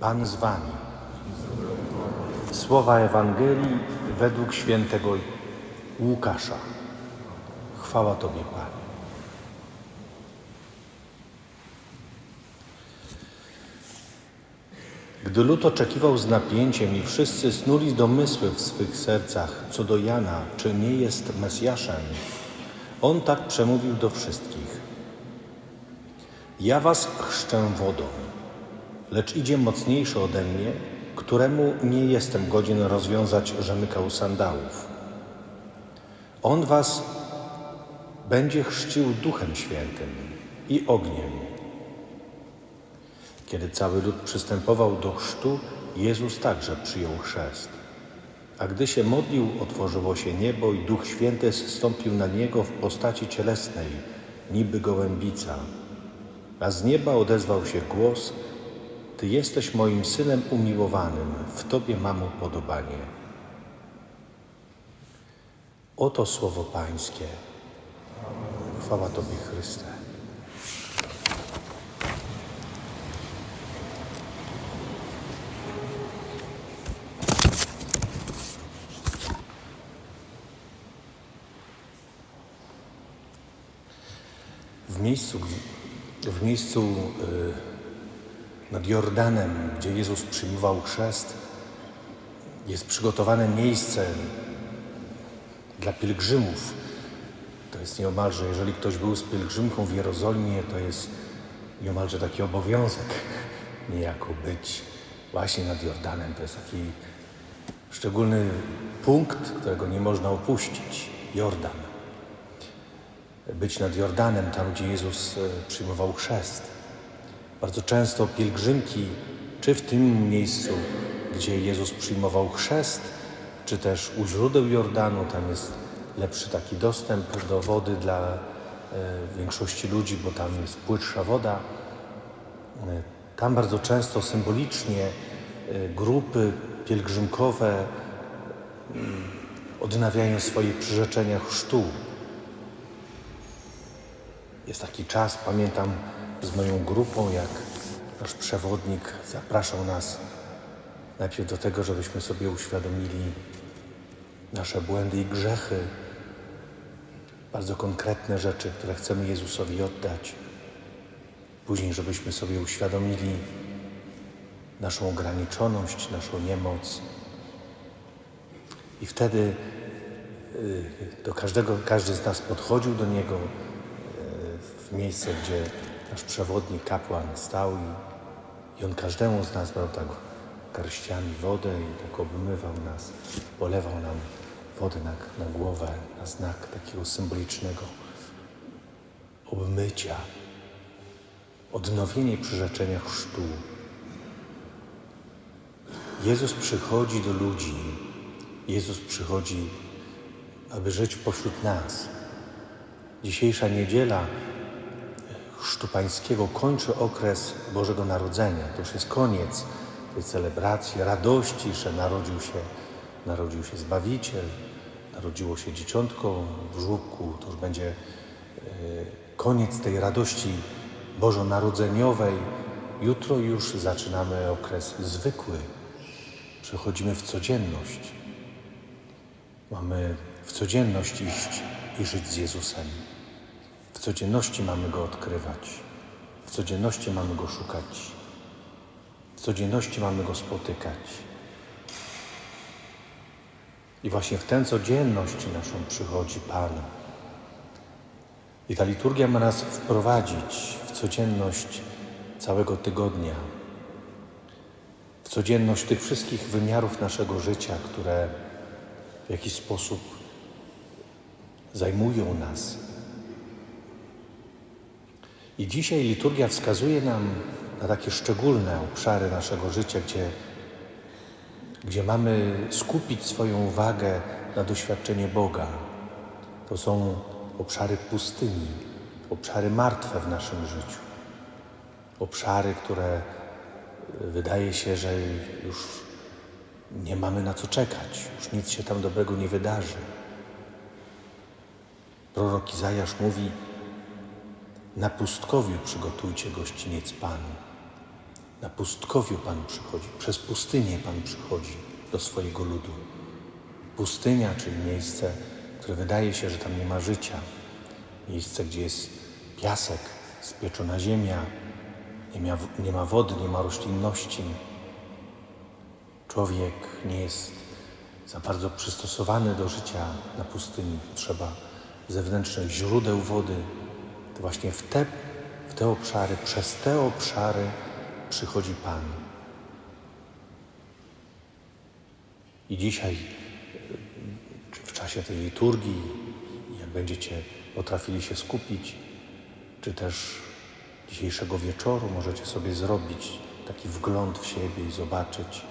Pan z wami. Słowa Ewangelii według świętego Łukasza. Chwała Tobie, Panie. Gdy lud oczekiwał z napięciem i wszyscy snuli domysły w swych sercach co do Jana, czy nie jest Mesjaszem, on tak przemówił do wszystkich. Ja was chrzczę wodą, lecz idzie mocniejszy ode mnie, któremu nie jestem godzien rozwiązać rzemykał sandałów. On was będzie chrzcił Duchem Świętym i ogniem. Kiedy cały lud przystępował do chrztu, Jezus także przyjął chrzest. A gdy się modlił, otworzyło się niebo i Duch Święty zstąpił na niego w postaci cielesnej, niby gołębica. A z nieba odezwał się głos: Ty jesteś moim synem umiłowanym, w Tobie mam upodobanie. Oto słowo Pańskie. Chwała Tobie, Chryste. W miejscu, w miejscu y, nad Jordanem, gdzie Jezus przyjmował chrzest, jest przygotowane miejsce dla pielgrzymów. To jest nieomalże, jeżeli ktoś był z pielgrzymką w Jerozolimie, to jest nieomalże taki obowiązek niejako być właśnie nad Jordanem. To jest taki szczególny punkt, którego nie można opuścić. Jordan być nad Jordanem, tam gdzie Jezus e, przyjmował chrzest. Bardzo często pielgrzymki, czy w tym miejscu, gdzie Jezus przyjmował chrzest, czy też u źródeł Jordanu, tam jest lepszy taki dostęp do wody dla e, większości ludzi, bo tam jest płytsza woda. E, Tam bardzo często symbolicznie e, grupy pielgrzymkowe mm, odnawiają swoje przyrzeczenia chrztu. Jest taki czas, pamiętam z moją grupą, jak nasz przewodnik zapraszał nas najpierw do tego, żebyśmy sobie uświadomili nasze błędy i grzechy, bardzo konkretne rzeczy, które chcemy Jezusowi oddać. Później, żebyśmy sobie uświadomili naszą ograniczoność, naszą niemoc. I wtedy y, do każdego, każdy z nas podchodził do Niego, w miejsce, gdzie nasz przewodnik kapłan stał i, i on każdemu z nas brał tak garściami wodę i tak obmywał nas, polewał nam wodę na, na głowę, na znak takiego symbolicznego obmycia, odnowienie przyrzeczenia chrztu. Jezus przychodzi do ludzi, Jezus przychodzi, aby żyć pośród nas. Dzisiejsza niedziela Chrztu Pańskiego kończy okres Bożego Narodzenia. To już jest koniec tej celebracji, radości, że narodził się, narodził się Zbawiciel, narodziło się dzieciątko w żłóbku. To już będzie e, koniec tej radości bożonarodzeniowej. Jutro już zaczynamy okres zwykły. Przechodzimy w codzienność. Mamy w codzienność iść i żyć z Jezusem. Codzienności mamy Go odkrywać. W codzienności mamy Go szukać. W codzienności mamy Go spotykać. I właśnie w tę codzienność naszą przychodzi Pan. I ta liturgia ma nas wprowadzić w codzienność całego tygodnia. W codzienność tych wszystkich wymiarów naszego życia, które w jakiś sposób zajmują nas, i dzisiaj liturgia wskazuje nam na takie szczególne obszary naszego życia, gdzie, gdzie mamy skupić swoją uwagę na doświadczenie Boga. To są obszary pustyni, obszary martwe w naszym życiu, obszary, które wydaje się, że już nie mamy na co czekać, już nic się tam dobrego nie wydarzy. Prorok Izajasz mówi, na pustkowiu przygotujcie gościniec Panu. Na pustkowiu Pan przychodzi, przez pustynię Pan przychodzi do swojego ludu. Pustynia, czyli miejsce, które wydaje się, że tam nie ma życia. Miejsce, gdzie jest piasek, spieczona ziemia, nie ma, nie ma wody, nie ma roślinności. Człowiek nie jest za bardzo przystosowany do życia na pustyni. Trzeba zewnętrznych źródeł wody. To właśnie w te, w te obszary, przez te obszary przychodzi Pan. I dzisiaj, w czasie tej liturgii, jak będziecie potrafili się skupić, czy też dzisiejszego wieczoru możecie sobie zrobić taki wgląd w siebie i zobaczyć,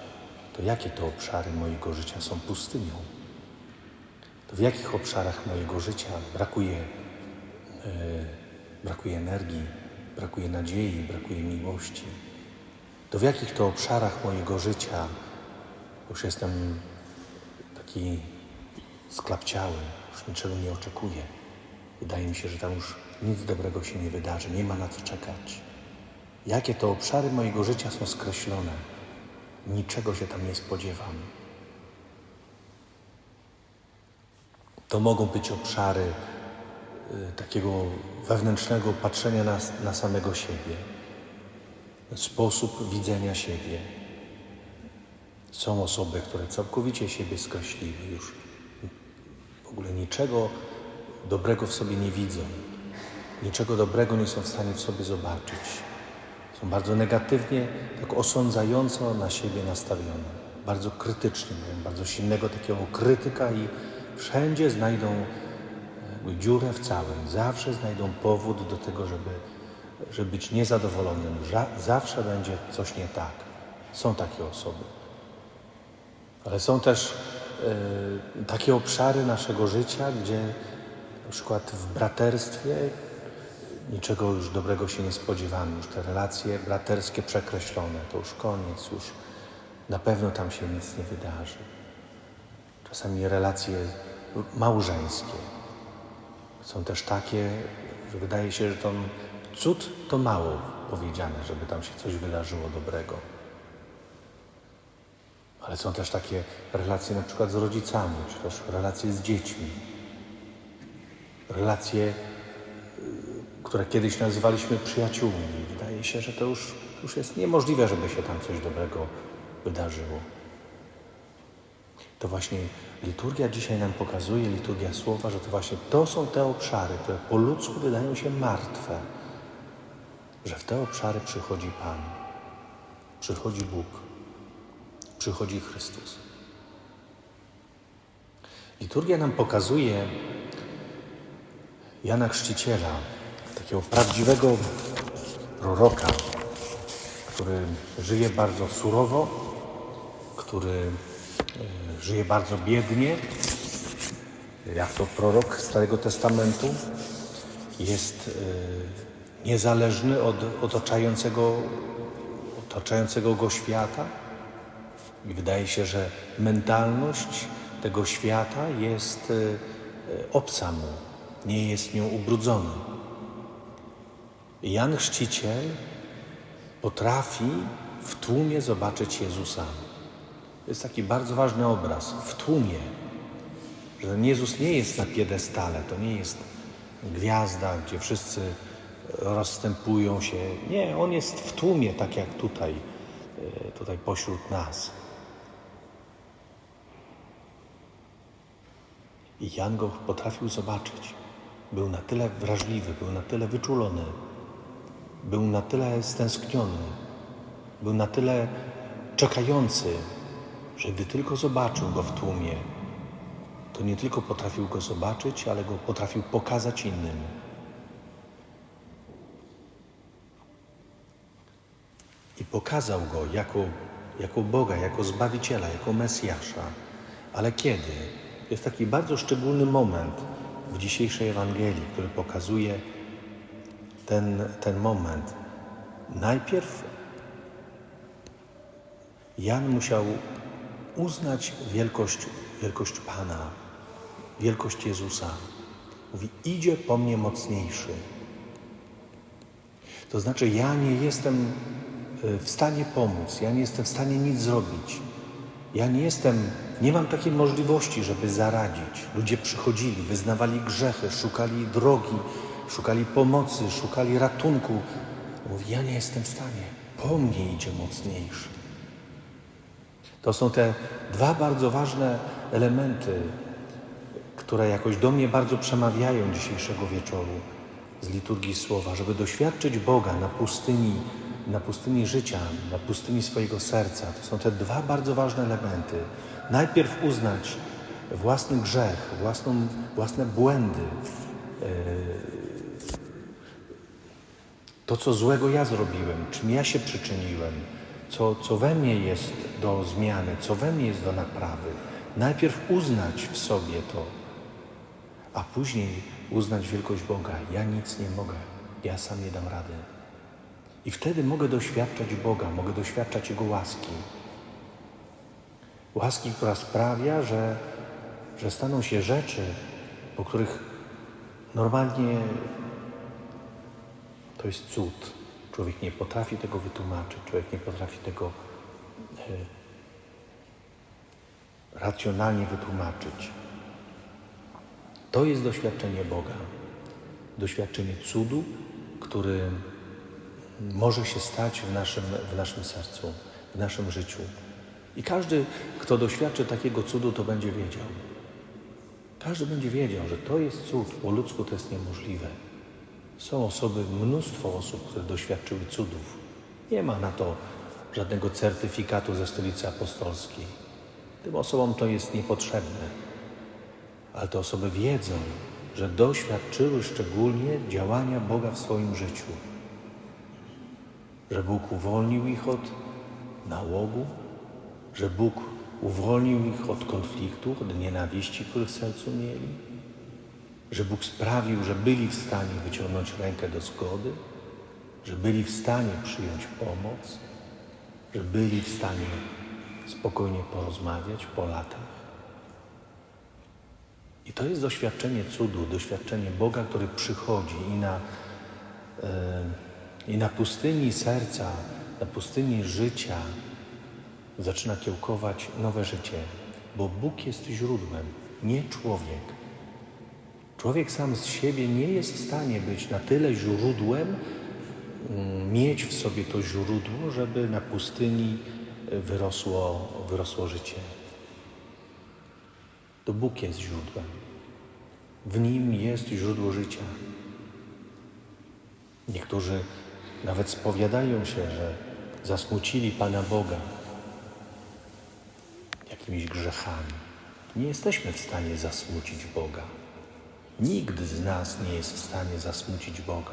to jakie to obszary mojego życia są pustynią. To w jakich obszarach mojego życia brakuje, yy, brakuje energii, brakuje nadziei, brakuje miłości. To w jakich to obszarach mojego życia już jestem taki sklapciały, już niczego nie oczekuję. Wydaje mi się, że tam już nic dobrego się nie wydarzy, nie ma na co czekać. Jakie to obszary mojego życia są skreślone, niczego się tam nie spodziewam. To mogą być obszary takiego wewnętrznego patrzenia na, na samego siebie, sposób widzenia siebie. Są osoby, które całkowicie siebie skreśliły, już w ogóle niczego dobrego w sobie nie widzą, niczego dobrego nie są w stanie w sobie zobaczyć. Są bardzo negatywnie, tak osądzająco na siebie nastawione, bardzo krytycznie, mają bardzo silnego takiego krytyka i wszędzie znajdą dziurę w całym. Zawsze znajdą powód do tego, żeby, żeby być niezadowolonym. Zawsze będzie coś nie tak. Są takie osoby. Ale są też e, takie obszary naszego życia, gdzie na przykład w braterstwie niczego już dobrego się nie spodziewamy. Już te relacje braterskie przekreślone, to już koniec, już na pewno tam się nic nie wydarzy. Czasami relacje małżeńskie są też takie, że wydaje się, że to cud to mało powiedziane, żeby tam się coś wydarzyło dobrego. Ale są też takie relacje na przykład z rodzicami, czy też relacje z dziećmi. Relacje, y, które kiedyś nazywaliśmy przyjaciółmi. Wydaje się, że to już, już jest niemożliwe, żeby się tam coś dobrego wydarzyło. To właśnie liturgia dzisiaj nam pokazuje, liturgia słowa, że to właśnie to są te obszary, które po ludzku wydają się martwe, że w te obszary przychodzi Pan, przychodzi Bóg, przychodzi Chrystus. Liturgia nam pokazuje Jana Chrzciciela, takiego prawdziwego proroka, który żyje bardzo surowo, który żyje bardzo biednie, jak to prorok Starego Testamentu, jest e, niezależny od otaczającego, otaczającego go świata. I wydaje się, że mentalność tego świata jest e, obca mu, nie jest nią ubrudzony. Jan Chrzciciel potrafi w tłumie zobaczyć Jezusa. To jest taki bardzo ważny obraz. W tłumie. Że ten Jezus nie jest na piedestale, to nie jest gwiazda, gdzie wszyscy rozstępują się. Nie, On jest w tłumie, tak jak tutaj, e, tutaj pośród nas. I Jan go potrafił zobaczyć. Był na tyle wrażliwy, był na tyle wyczulony, był na tyle stęskniony, był na tyle czekający, że gdy tylko zobaczył go w tłumie, to nie tylko potrafił go zobaczyć, ale go potrafił pokazać innym. I pokazał go jako, jako Boga, jako Zbawiciela, jako Mesjasza. Ale kiedy? Jest taki bardzo szczególny moment w dzisiejszej Ewangelii, który pokazuje ten, ten moment. Najpierw Jan musiał uznać wielkość, wielkość Pana, wielkość Jezusa. Mówi: Idzie po mnie mocniejszy. To znaczy, ja nie jestem y, w stanie pomóc, ja nie jestem w stanie nic zrobić. Ja nie jestem, nie mam takiej możliwości, żeby zaradzić. Ludzie przychodzili, wyznawali grzechy, szukali drogi, szukali pomocy, szukali ratunku. Mówi, ja nie jestem w stanie. Po mnie idzie mocniejszy. To są te dwa bardzo ważne elementy, które jakoś do mnie bardzo przemawiają dzisiejszego wieczoru z liturgii słowa, żeby doświadczyć Boga na pustyni, na pustyni życia, na pustyni swojego serca. To są te dwa bardzo ważne elementy. Najpierw uznać własny grzech, własną, własne błędy, e, to, co złego ja zrobiłem, czym ja się przyczyniłem, co, co we mnie jest do zmiany, co we mnie jest do naprawy. Najpierw uznać w sobie to, a później uznać wielkość Boga. Ja nic nie mogę, ja sam nie dam rady. I wtedy mogę doświadczać Boga, mogę doświadczać Jego łaski. Łaski, która sprawia, że, że staną się rzeczy, po których normalnie to jest cud. Człowiek nie potrafi tego wytłumaczyć, człowiek nie potrafi tego e, racjonalnie wytłumaczyć. To jest doświadczenie Boga. Doświadczenie cudu, który może się stać w naszym, w naszym sercu, w naszym życiu. I każdy, kto doświadczy takiego cudu, to będzie wiedział. Każdy będzie wiedział, że to jest cud, po ludzku to jest niemożliwe. Są osoby, mnóstwo osób, które doświadczyły cudów. Nie ma na to żadnego certyfikatu ze stolicy apostolskiej. Tym osobom to jest niepotrzebne. Ale te osoby wiedzą, że doświadczyły szczególnie działania Boga w swoim życiu. Że Bóg uwolnił ich od nałogu, że Bóg uwolnił ich od konfliktu, od nienawiści, które w sercu mieli że Bóg sprawił, że byli w stanie wyciągnąć rękę do zgody, że byli w stanie przyjąć pomoc, że byli w stanie spokojnie porozmawiać po latach. I to jest doświadczenie cudu, doświadczenie Boga, który przychodzi i na, yy, i na pustyni serca, na pustyni życia zaczyna kiełkować nowe życie, bo Bóg jest źródłem, nie człowiek. Człowiek sam z siebie nie jest w stanie być na tyle źródłem, mm, mieć w sobie to źródło, żeby na pustyni wyrosło, wyrosło życie. To Bóg jest źródłem. W nim jest źródło życia. Niektórzy nawet spowiadają się, że zasmucili Pana Boga jakimiś grzechami. Nie jesteśmy w stanie zasmucić Boga. Nikt z nas nie jest w stanie zasmucić Boga.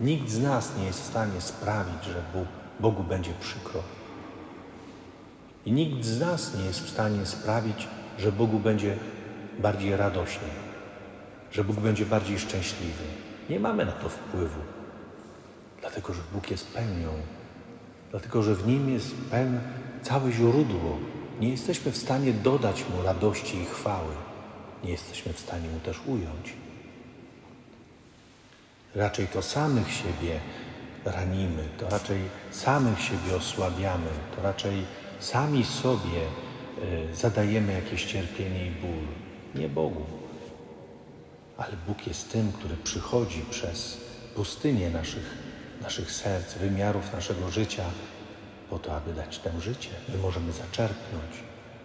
Nikt z nas nie jest w stanie sprawić, że Bóg, Bogu będzie przykro. I nikt z nas nie jest w stanie sprawić, że Bogu będzie bardziej radośnie, że Bóg będzie bardziej szczęśliwy. Nie mamy na to wpływu, dlatego że Bóg jest pełnią, dlatego że w Nim jest pełne całe źródło. Nie jesteśmy w stanie dodać Mu radości i chwały nie jesteśmy w stanie mu też ująć. Raczej to samych siebie ranimy, to raczej samych siebie osłabiamy, to raczej sami sobie y, zadajemy jakieś cierpienie i ból. Nie Bogu. Ale Bóg jest tym, który przychodzi przez pustynię naszych, naszych serc, wymiarów naszego życia, po to, aby dać nam życie. My możemy zaczerpnąć,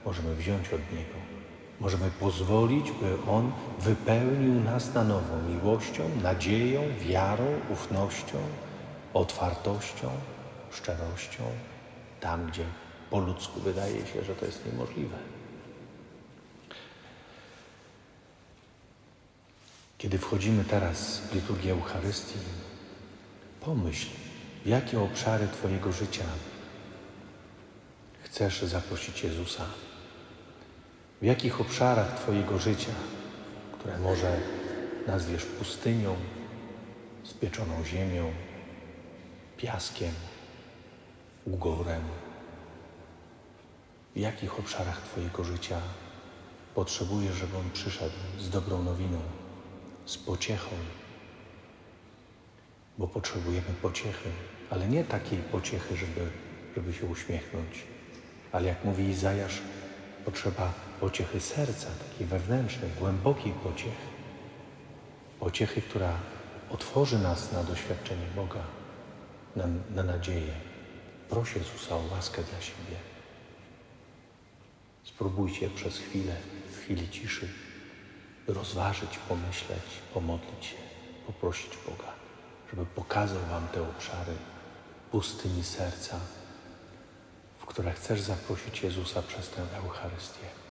możemy wziąć od Niego. Możemy pozwolić, by On wypełnił nas na nowo miłością, nadzieją, wiarą, ufnością, otwartością, szczerością, tam gdzie po ludzku wydaje się, że to jest niemożliwe. Kiedy wchodzimy teraz w liturgię Eucharystii, pomyśl, jakie obszary Twojego życia chcesz zaprosić Jezusa. W jakich obszarach Twojego życia, które może nazwiesz pustynią, spieczoną ziemią, piaskiem, ugorem, w jakich obszarach Twojego życia potrzebujesz, żeby On przyszedł z dobrą nowiną, z pociechą, bo potrzebujemy pociechy, ale nie takiej pociechy, żeby, żeby się uśmiechnąć, ale jak mówi Izajasz, potrzeba pociechy serca, takiej wewnętrznej, głębokiej pociechy. Pociechy, która otworzy nas na doświadczenie Boga, na, na nadzieję. Proś Jezusa o łaskę dla siebie. Spróbujcie przez chwilę, w chwili ciszy, rozważyć, pomyśleć, pomodlić się, poprosić Boga, żeby pokazał Wam te obszary pustyni serca, w które chcesz zaprosić Jezusa przez tę Eucharystię.